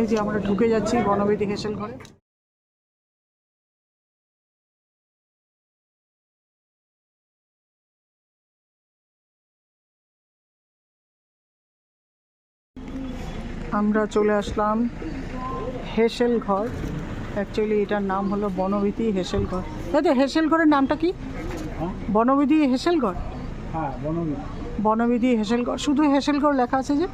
এই যে আমরা ঢুকে যাচ্ছি বনবিধি হেসেল ঘরে। আমরা চলে আসলাম হেসেল ঘর। অ্যাকচুয়ালি এটার নাম হলো বনবিধি হেসেল ঘর। দাদা হেসেল ঘরের নামটা কি? বনবিধি হেসেল ঘর? হ্যাঁ বনবিধি বনবিধি হেসেল ঘর। শুধু হেসেল ঘর লেখা আছে যে?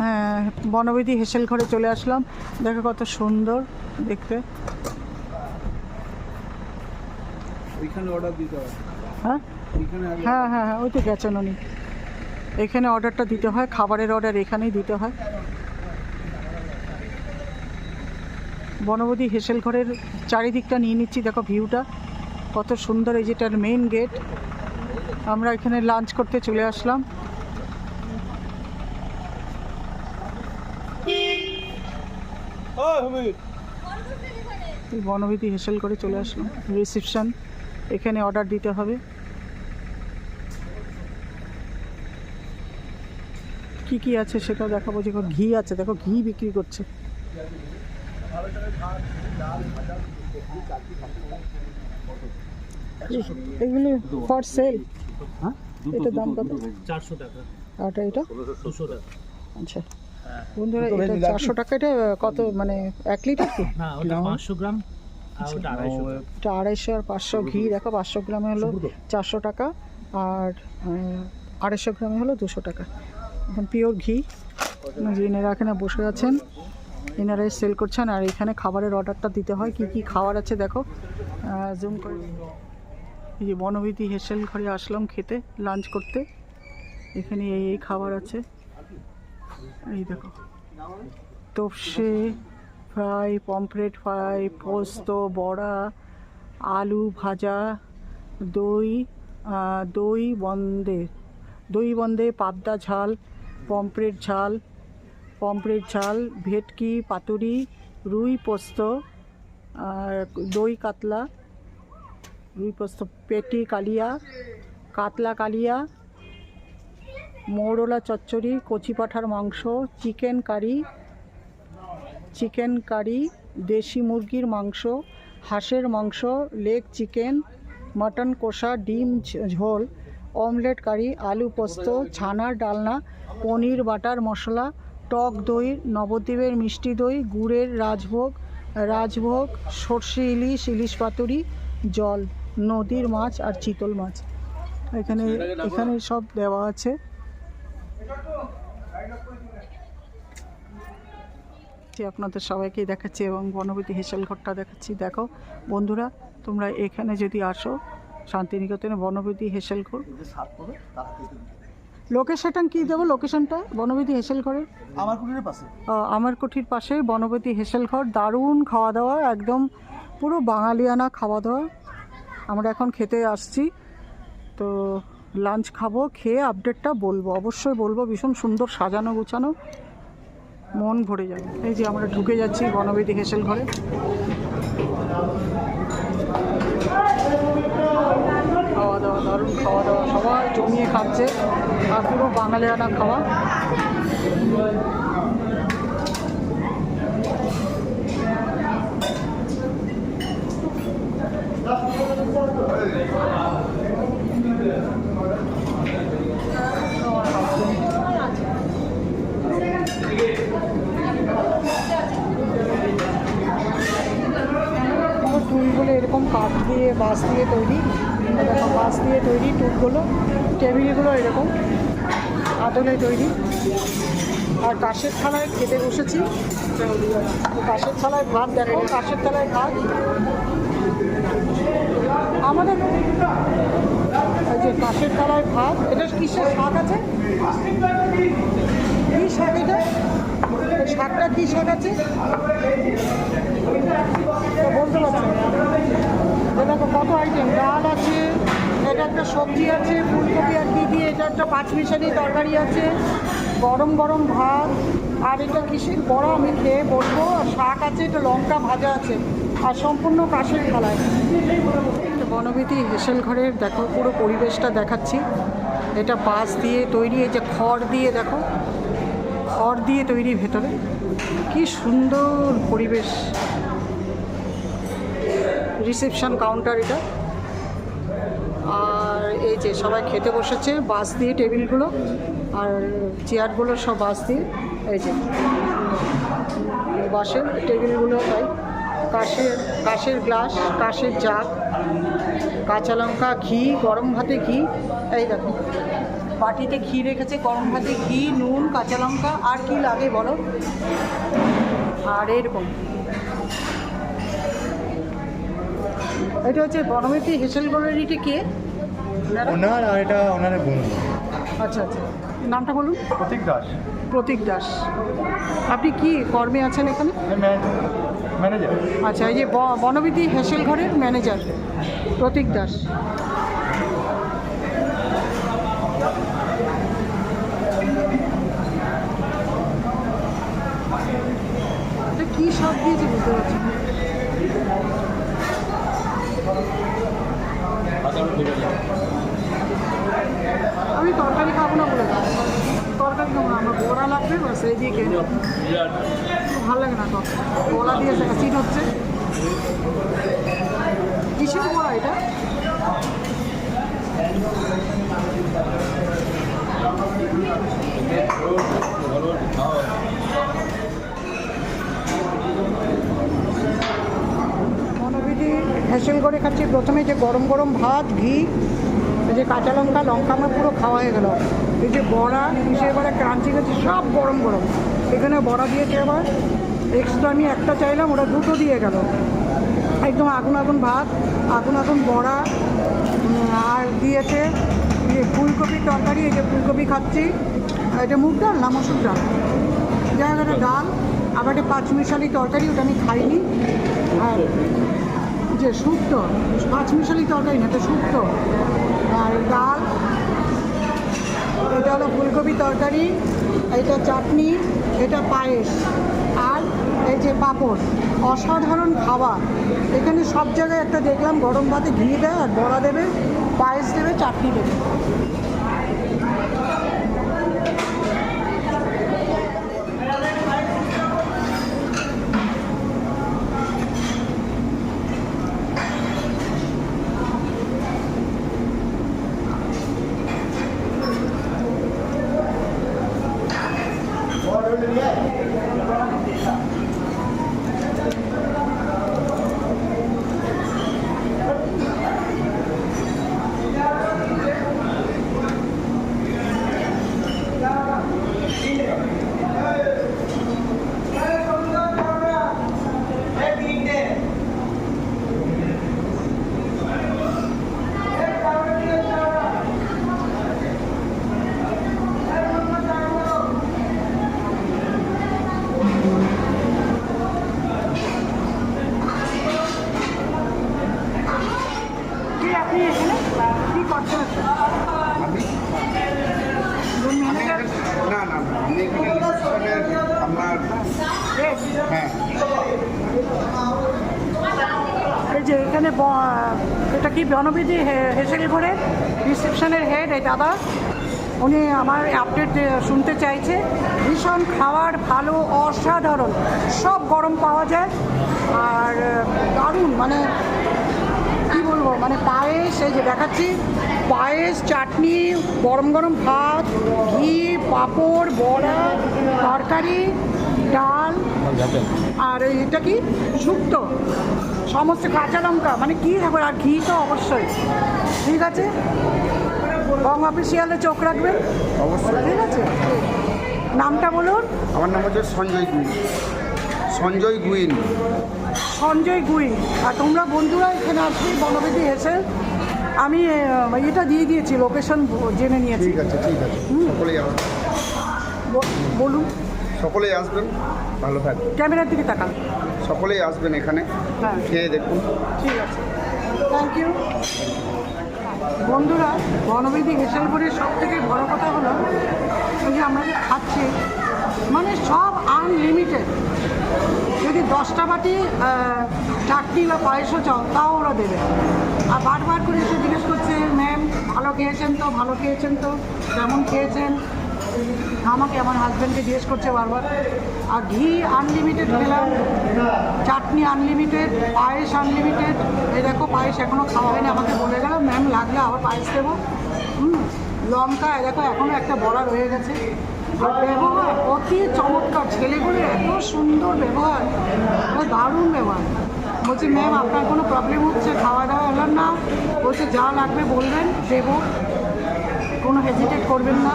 হ্যাঁ বনবিধি হেসেল ঘরে চলে আসলাম। দেখো কত সুন্দর দেখতে। অর্ডার দিতে হ্যাঁ। হ্যাঁ? হ্যাঁ হ্যাঁ ওই তো গেছেন উনি। এখানে অর্ডারটা দিতে হয় খাবারের অর্ডার এখানেই দিতে হয়। বনবতী হেসেল ঘরের চারিদিকটা নিয়ে নিচ্ছি দেখো ভিউটা। কত সুন্দর এই যেটার মেইন গেট আমরা এখানে লাঞ্চ করতে চলে আসলাম। বনবিধি হেসেল করে চলে আসলাম। রিসিপশন। এখানে অর্ডার দিতে হবে। কি কি আছে সেটাও দেখাবো। যে ঘি আছে দেখো ঘি বিক্রি করছে। এগুলো ফর সেল হ্যাঁ? এটা দাম কত? চারশো টাকা। আর এটা? দুশো টাকা। আচ্ছা। বন্ধুরা এটা চারশো টাকা এটা কত মানে এক লিটার কি? না ওটা পাঁচশো গ্রাম আড়াইশো এটা আড়াইশো আর পাঁচশো ঘি দেখো পাঁচশো গ্রামে হলো চারশো টাকা আর আড়াইশো গ্রামে হলো দুশো টাকা। এখন পিওর ঘি এনারা এখানে বসে আছেন এনারাই সেল করছেন আর এখানে খাবারের অর্ডারটা দিতে হয়। কি কি খাবার আছে দেখো। জুম করে। এই যে বনবিধি হেসেল ঘরে আসলাম খেতে লাঞ্চ করতে। এখানে এই এই খাবার আছে। এই দেখো। তোপসে, ফ্রাই, পমফ্রেট ফ্রাই, পোস্ত, বড়া, আলু ভাজা, দই দই বন্দে দই বন্দে, পাবদা ঝাল, পমফ্রেট ঝাল পমফ্রেট ঝাল, ভেটকি, পাতুরি, রুই পোস্ত, আর দই কাতলা রুই পোস্ত পেটি কালিয়া, কাতলা কালিয়া, মৌরলা চচ্চড়ি, কচি পাঠার মাংস, চিকেন কারি চিকেন কারি, দেশি মুরগির মাংস, হাঁসের মাংস, লেগ চিকেন, মটন কষা, ডিম ঝোল, অমলেট কারি, আলু পোস্ত, ছানার ডালনা, পনির বাটার মশলা, টক দই, নবদ্বীপের মিষ্টি দই, গুড়ের রাজভোগ রাজভোগ, সর্ষে ইলিশ ইলিশ পাতুরি, জল। নদীর মাছ আর চিতল মাছ। এখানে এখানে সব দেওয়া আছে। আপনাদের সবাইকেই দেখাচ্ছি এবং বনবতী হেসেল ঘরটা দেখাচ্ছি। দেখো বন্ধুরা তোমরা এখানে যদি আসো শান্তিনিকেতনে বনবতী হেসেল ঘর। লোকেশনটা কি দেবো? লোকেশনটা? বনবতী হেসেল ঘরের? আমার কুটিরের পাশে। আমার কুঠির পাশে বনবতী হেসেল ঘর। দারুণ খাওয়া দাওয়া একদম পুরো বাঙালিয়ানা খাওয়া দাওয়া। আমরা এখন খেতে আসছি। তো লাঞ্চ খাব, খেয়ে আপডেটটা বলব। অবশ্যই বলব, ভীষণ সুন্দর সাজানো গুছানো। মন ভরে যাবে। এই যে আমরা ঢুকে যাচ্ছি বনবিধি হেসেল ঘরে। খাওয়া দাওয়া দারুণ খাওয়া দাওয়া সবাই জমিয়ে খাচ্ছে। আর পুরো বাঙালিয়ানা খাওয়া আমার টুলগুলো এরকম কাঠ দিয়ে বাঁশ দিয়ে তৈরি দেখো বাঁশ দিয়ে তৈরি টুলগুলো, টেবিলগুলো এরকম আদলে তৈরি। আর কাশের থালায় খেতে বসেছি। কাশের থালায় ভাত দেখো কাশের থালায় ভাত। আমাদের যে কাশের থালায় ভাত, এটা কিসের শাক আছে? কি শাক এটা? শাকটা কি শাক আছে? বলতে পারছি দেখো কত আইটেম ডাল আছে, এটা একটা সবজি আছে, ফুলকপি আর কি দিয়ে, এটা একটা পাঁচমিশালি তরকারি আছে, গরম গরম ভাত, আর এটা কিসের বড় আমি খেয়ে বলব আর শাক আছে, এটা লঙ্কা ভাজা আছে, আর সম্পূর্ণ কাশের থালায়। বনবিধি হেসেল ঘরের, দেখো পুরো পরিবেশটা দেখাচ্ছি। এটা বাঁশ দিয়ে তৈরি, এই যে খড় দিয়ে দেখো, খড় দিয়ে তৈরি ভেতরে। কি সুন্দর পরিবেশ। রিসেপশন কাউন্টার এটা। আর এই যে সবাই খেতে বসেছে, বাঁশ দিয়ে টেবিলগুলো আর চেয়ারগুলো সব বাঁশ দিয়ে, এই যে বাঁশের টেবিলগুলো তাই। কাশের কাশের গ্লাস, কাশের জাগ, কাঁচা লঙ্কা, ঘি, গরম ভাতে ঘি, এই দেখো। বাটিতে ঘি রেখেছে, গরম ভাতে ঘি, নুন, কাঁচা লঙ্কা, আর কি লাগে বলো? আর এরকম। এটা হচ্ছে বনমিতি হেসেলগড়ের ইটে কে? ওনার? আর এটা ওনার বন্ধু আচ্ছা আচ্ছা। নামটা বলুন। প্রতীক দাস। প্রতীক দাস। আপনি কি কর্মে আছেন এখানে? ম্যানেজার। আচ্ছা এই যে বনবিধি হেসেল ঘরের ম্যানেজার প্রতীক দাস। কি সব দিয়েছে বুঝতে পারছি না। আমি তরকারি খাব না বলে। তরকারি খাব না, আমার বড়া লাগবে বাস এই দিয়ে খেয়ে। ভালো লাগে না তরকারি বড়া দিয়ে অ্যাসিড হচ্ছে কিসের বড়া এটা মনোবিধি হেসেল করে খাচ্ছি প্রথমে যে গরম গরম ভাত, ঘি এই যে কাঁচা লঙ্কা লঙ্কা আমার পুরো খাওয়া হয়ে গেল। এই যে বড়া কিসের বড়া ক্রাঞ্চি খাচ্ছি সব গরম গরম। এখানে বড়া দিয়েছে আবার এক্সট্রা আমি একটা চাইলাম ওটা দুটো দিয়ে গেল। একদম আগুন আগুন ভাত আগুন আগুন বড়া আর দিয়েছে যে ফুলকপির তরকারি এই যে ফুলকপি খাচ্ছি। এটা মুগ ডাল না মসুর ডাল। যাই হোক, একটা ডাল আবার একটা পাঁচমিশালি তরকারি ওটা আমি খাইনি। আর যে শুক্তো পাঁচমিশালি তরকারি না এটা শুক্তো। আর ডাল। এটা হলো ফুলকপি তরকারি, এটা চাটনি, এটা পায়েস, আর এই যে পাপড়, অসাধারণ খাবার। এখানে সব জায়গায় একটা দেখলাম, গরম ভাতে ঘি দেয় আর বড়া দেবে, পায়েস দেবে, চাটনি দেবে। এটা কি বনবিধি হেসেল করে রিসেপশনের হেড, এই দাদা, উনি আমার আপডেট শুনতে চাইছে। ভীষণ খাবার ভালো, অসাধারণ, সব গরম পাওয়া যায়। আর, দারুণ মানে কি বলব মানে পায়েস, এই যে দেখাচ্ছি, পায়েস, চাটনি, গরম গরম ভাত, ঘি, পাঁপড়, বড়া, তরকারি, ডাল, আর এটা কি? শুক্তো। সমস্ত কাঁচা লঙ্কা মানে কী থাকবে আর ঘি তো অবশ্যই। ঠিক আছে? বং অফিসিয়ালে চোখ রাখবেন। অবশ্যই। ঠিক আছে? নামটা বলুন। আমার নাম হচ্ছে সঞ্জয় গুইন। সঞ্জয় গুইন। সঞ্জয় গুইন। আর তোমরা বন্ধুরা এখানে আসবে বনবিধি এসে আমি এটা দিয়ে দিয়েছি লোকেশন জেনে নিয়েছি। ঠিক আছে ঠিক আছে। সকলেই বলুন। সকলেই আসবেন ভালো থাকবেন। ক্যামেরার দিকে তাকান। সকলেই আসবেন এখানে হ্যাঁ। খেয়ে দেখুন। ঠিক আছে। থ্যাংক ইউ বন্ধুরা বনবিধি হেসেলপুরের সব থেকে বড় কথা হলো ওই যে আমরা যে খাচ্ছি মানে সব আনলিমিটেড যদি দশটা বাটি চাটনি বা পায়েসও চাও তাও ওরা দেবে। আর বারবার করে এসে জিজ্ঞেস করছে ম্যাম ভালো খেয়েছেন তো? ভালো খেয়েছেন তো? কেমন খেয়েছেন? আমাকে আমার হাজব্যান্ডকে জিজ্ঞেস করছে বারবার। আর ঘি আনলিমিটেড খেলাম, চাটনি আনলিমিটেড পায়েস আনলিমিটেড এই দেখো পায়েস এখনও খাওয়া হয়নি, আমাকে বলে গেল ম্যাম লাগলে আবার পায়েস দেবো। হুম, লঙ্কা, এই দেখো এখনও একটা বড়া রয়ে গেছে। আর ব্যবহার, অতি চমৎকার, ছেলেগুলো এত সুন্দর ব্যবহার ও দারুণ ব্যবহার। বলছি ম্যাম আপনার কোনো প্রবলেম হচ্ছে, খাওয়া দাওয়া হলো না। বলছে, যা লাগবে বলবেন, দেবো। কোনো হেজিটেট করবেন না।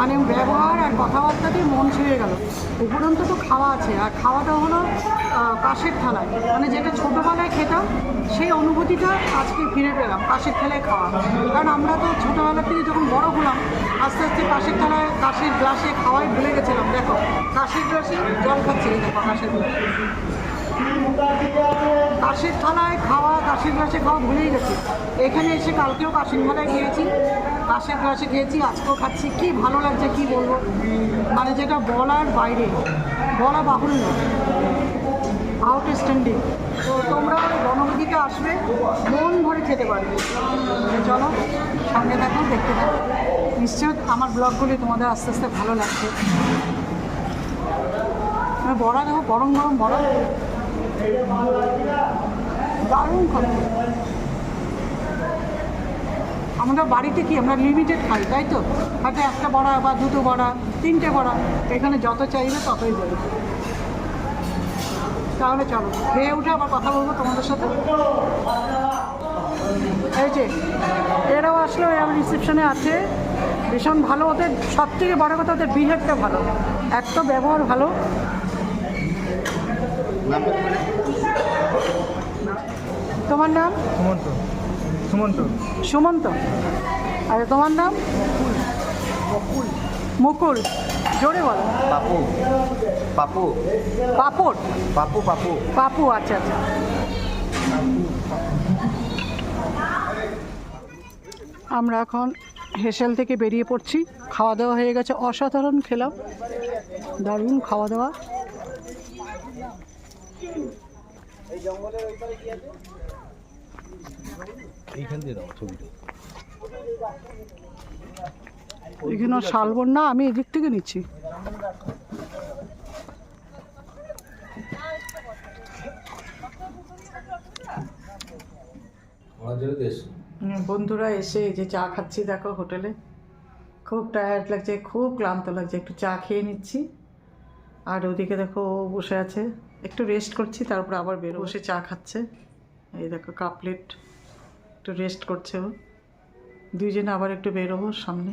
মানে ব্যবহার আর কথাবার্তাতে মন ছুঁয়ে গেল। উপরন্ত তো খাওয়া আছে, আর খাওয়াটা হলো কাশের থালায়। মানে যেটা ছোটোবেলায় খেতাম, সেই অনুভূতিটা আজকে ফিরে পেলাম কাশের থালায় খাওয়া। কারণ আমরা তো ছোটোবেলা থেকে যখন বড় হলাম, আস্তে আস্তে কাশের থালায় কাশের গ্লাসে খাওয়াই ভুলে গেছিলাম। দেখো, কাশের গ্লাসে জল খাচ্ছি দেখো, কাশের কাশির থালায় খাওয়া, কাশের গ্লাসে খাওয়া ভুলেই গেছি। এখানে এসে কালকেও কাশির থালায় খেয়েছি। কাশির গ্লাসে খেয়েছি আজকেও খাচ্ছি। কি ভালো লাগছে, কি বলব? মানে যেটা বলার বাইরে, বলা বাহুল্য। আউটস্ট্যান্ডিং তো তোমরা বনবিধিতে আসবে, মন ভরে খেতে পারবে। চলো, সামনে থাকো দেখতে থাকো। নিশ্চয় আমার ব্লগগুলি তোমাদের আস্তে আস্তে ভালো লাগছে বড়া দেখো, গরম গরম বড়া। দারুণ খাবার আমরা বাড়িতে কি? আমরা লিমিটেড খাই, তাই তো? হয়তো একটা বড়া বা দুটো বড়া, তিনটে বড়া, এখানে যত চাইবে ততই দেবে। তাহলে চলো, খেয়ে উঠে আবার কথা বলব তোমাদের সাথে। এই যে, এরাও আসলো আমার রিসেপশনে আছে। ভীষণ ভালো, ওদের সব থেকে বড় কথা ওদের বিহেভটা ভালো। এত ব্যবহার ভালো। তোমার নাম? সুমন্ত। সুমন্ত। সুমন্ত। আর তোমার নাম? মুকুল। জোরে বলো। পাপু পাপু পাপড় পাপু পাপু পাপু আচ্ছা আচ্ছা। আমরা এখন হেসেল থেকে বেরিয়ে পড়ছি। খাওয়া দাওয়া হয়ে গেছে। অসাধারণ খেলাম। দারুণ খাওয়া দাওয়া এইখান দিয়ে দাও ছবিটা। এখানে শালবন না আমি এদিক থেকে নিচ্ছি। বন্ধুরা এসে এই যে চা খাচ্ছি দেখো হোটেলে। খুব টায়ার্ড লাগছে খুব ক্লান্ত লাগছে একটু চা খেয়ে নিচ্ছি। আর ওদিকে দেখো ও বসে আছে। একটু রেস্ট করছি তারপর আবার বেরো বসে চা খাচ্ছে। এই দেখো কাপলেট একটু রেস্ট করছে ও। দুইজনে আবার একটু বেরোবো সামনে।